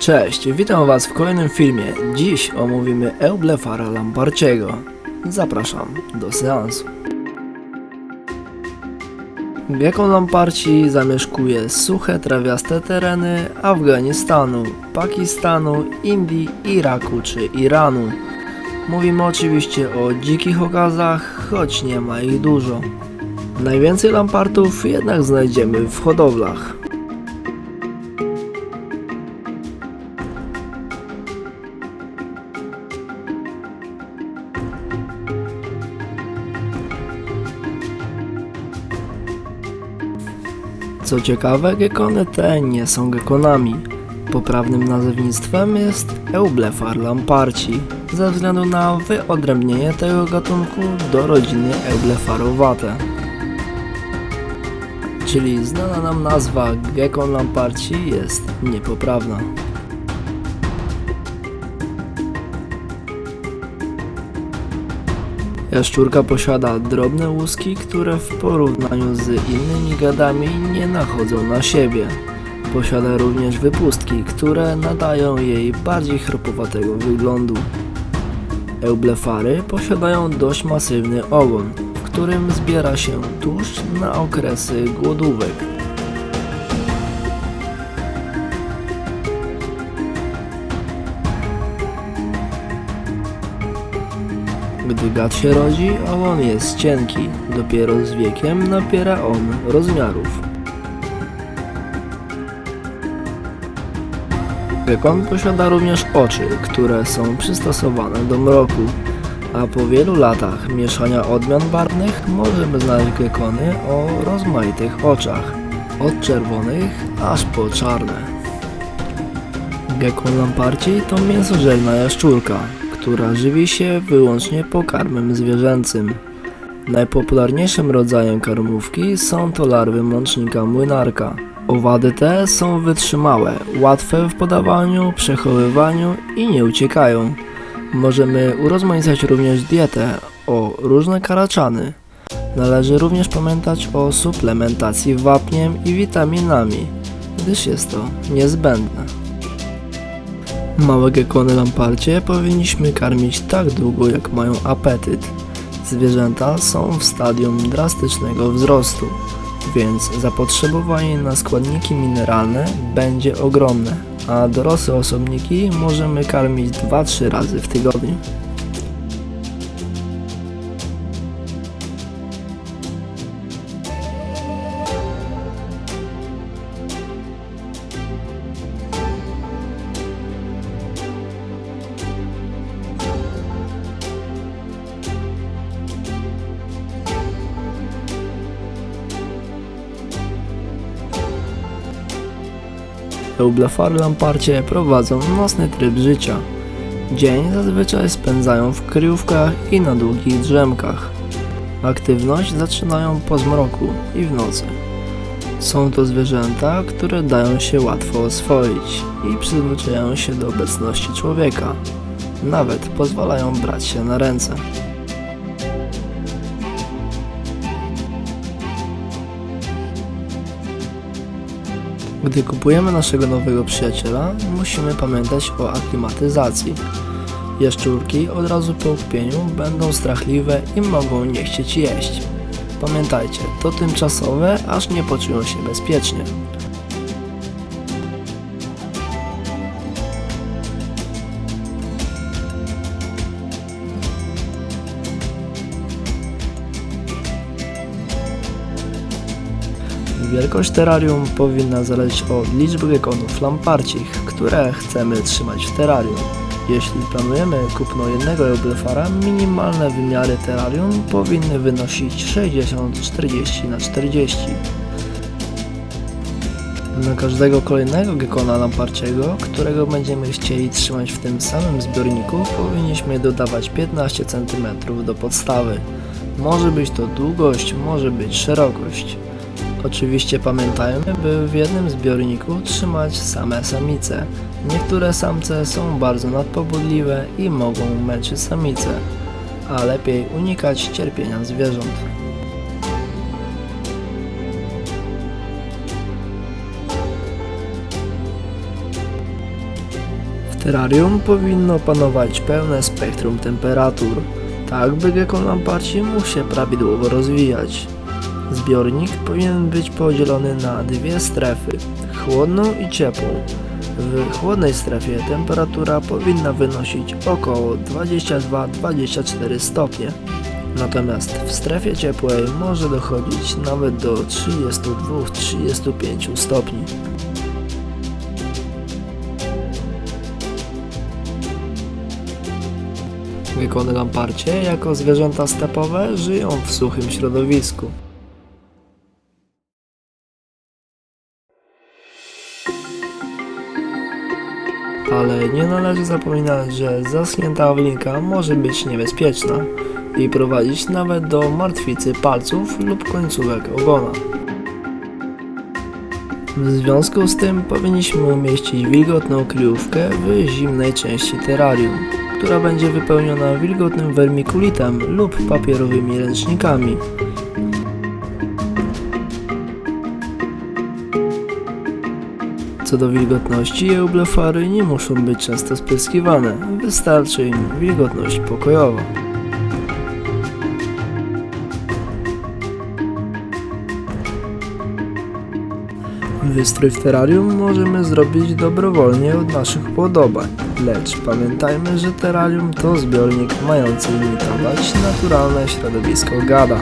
Cześć, witam Was w kolejnym filmie. Dziś omówimy Eublefara Lamparciego. Zapraszam do seansu. Gekon Lamparci zamieszkuje suche, trawiaste tereny Afganistanu, Pakistanu, Indii, Iraku czy Iranu. Mówimy oczywiście o dzikich okazach, choć nie ma ich dużo. Najwięcej lampartów jednak znajdziemy w hodowlach. Co ciekawe, gekony te nie są gekonami. Poprawnym nazewnictwem jest Eublefar lamparci, ze względu na wyodrębnienie tego gatunku do rodziny Eublefarowate. Czyli znana nam nazwa gekon lamparci jest niepoprawna. Jaszczurka posiada drobne łuski, które w porównaniu z innymi gadami nie nachodzą na siebie. Posiada również wypustki, które nadają jej bardziej chropowatego wyglądu. Eublefary posiadają dość masywny ogon, w którym zbiera się tłuszcz na okresy głodówek. Gdy gad się rodzi, ogon jest cienki, dopiero z wiekiem nabiera on rozmiarów. Gekon posiada również oczy, które są przystosowane do mroku, a po wielu latach mieszania odmian barwnych możemy znaleźć gekony o rozmaitych oczach, od czerwonych aż po czarne. Gekon lamparci to mięsożerna jaszczurka, która żywi się wyłącznie pokarmem zwierzęcym. Najpopularniejszym rodzajem karmówki są to larwy mącznika młynarka. Owady te są wytrzymałe, łatwe w podawaniu, przechowywaniu i nie uciekają. Możemy urozmaicać również dietę o różne karaczany. Należy również pamiętać o suplementacji wapniem i witaminami, gdyż jest to niezbędne. Małe gekony lamparcie powinniśmy karmić tak długo jak mają apetyt. Zwierzęta są w stadium drastycznego wzrostu, więc zapotrzebowanie na składniki mineralne będzie ogromne, a dorosłe osobniki możemy karmić 2-3 razy w tygodniu. Eublefary lamparcie prowadzą nocny tryb życia. Dzień zazwyczaj spędzają w kryjówkach i na długich drzemkach. Aktywność zaczynają po zmroku i w nocy. Są to zwierzęta, które dają się łatwo oswoić i przyzwyczajają się do obecności człowieka. Nawet pozwalają brać się na ręce. Gdy kupujemy naszego nowego przyjaciela, musimy pamiętać o aklimatyzacji. Jaszczurki od razu po kupieniu będą strachliwe i mogą nie chcieć jeść. Pamiętajcie, to tymczasowe, aż nie poczują się bezpiecznie. Wielkość terrarium powinna zależeć od liczby gekonów lamparcich, które chcemy trzymać w terrarium. Jeśli planujemy kupno jednego eublefara, minimalne wymiary terrarium powinny wynosić 60-40 na 40. Na każdego kolejnego gekona lamparciego, którego będziemy chcieli trzymać w tym samym zbiorniku, powinniśmy dodawać 15 cm do podstawy. Może być to długość, może być szerokość. Oczywiście pamiętajmy, by w jednym zbiorniku trzymać same samice. Niektóre samce są bardzo nadpobudliwe i mogą męczyć samice, a lepiej unikać cierpienia zwierząt. terrarium powinno panować pełne spektrum temperatur, tak by gekon lamparci mógł się prawidłowo rozwijać. Zbiornik powinien być podzielony na dwie strefy, chłodną i ciepłą. W chłodnej strefie temperatura powinna wynosić około 22-24 stopnie. Natomiast w strefie ciepłej może dochodzić nawet do 32-35 stopni. Gekony lamparcie jako zwierzęta stepowe żyją w suchym środowisku. Ale nie należy zapominać, że zaschnięta owlinka może być niebezpieczna i prowadzić nawet do martwicy palców lub końcówek ogona. W związku z tym powinniśmy umieścić wilgotną kryjówkę w zimnej części terrarium, która będzie wypełniona wilgotnym wermikulitem lub papierowymi ręcznikami. Co do wilgotności, eublefary nie muszą być często spryskiwane, wystarczy im wilgotność pokojowa. Wystrój w terrarium możemy zrobić dobrowolnie od naszych upodobań, lecz pamiętajmy, że terrarium to zbiornik mający imitować naturalne środowisko gada,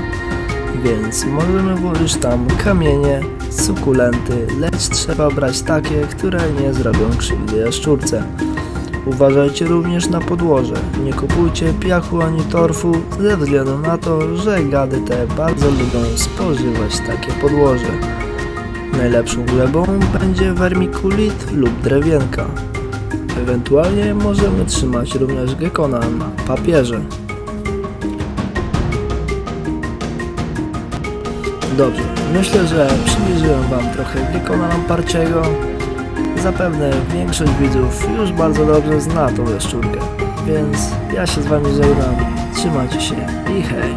więc możemy włożyć tam kamienie, sukulenty, lecz trzeba brać takie, które nie zrobią krzywdy jaszczurce. Uważajcie również na podłoże. Nie kupujcie piachu ani torfu ze względu na to, że gady te bardzo lubią spożywać takie podłoże. Najlepszą glebą będzie wermikulit lub drewienka. Ewentualnie możemy trzymać również gekona na papierze. Dobrze, myślę, że przybliżyłem Wam trochę gekona lamparciego. Zapewne większość widzów już bardzo dobrze zna tą jaszczurkę, więc ja się z Wami żegnam. Trzymajcie się i hej!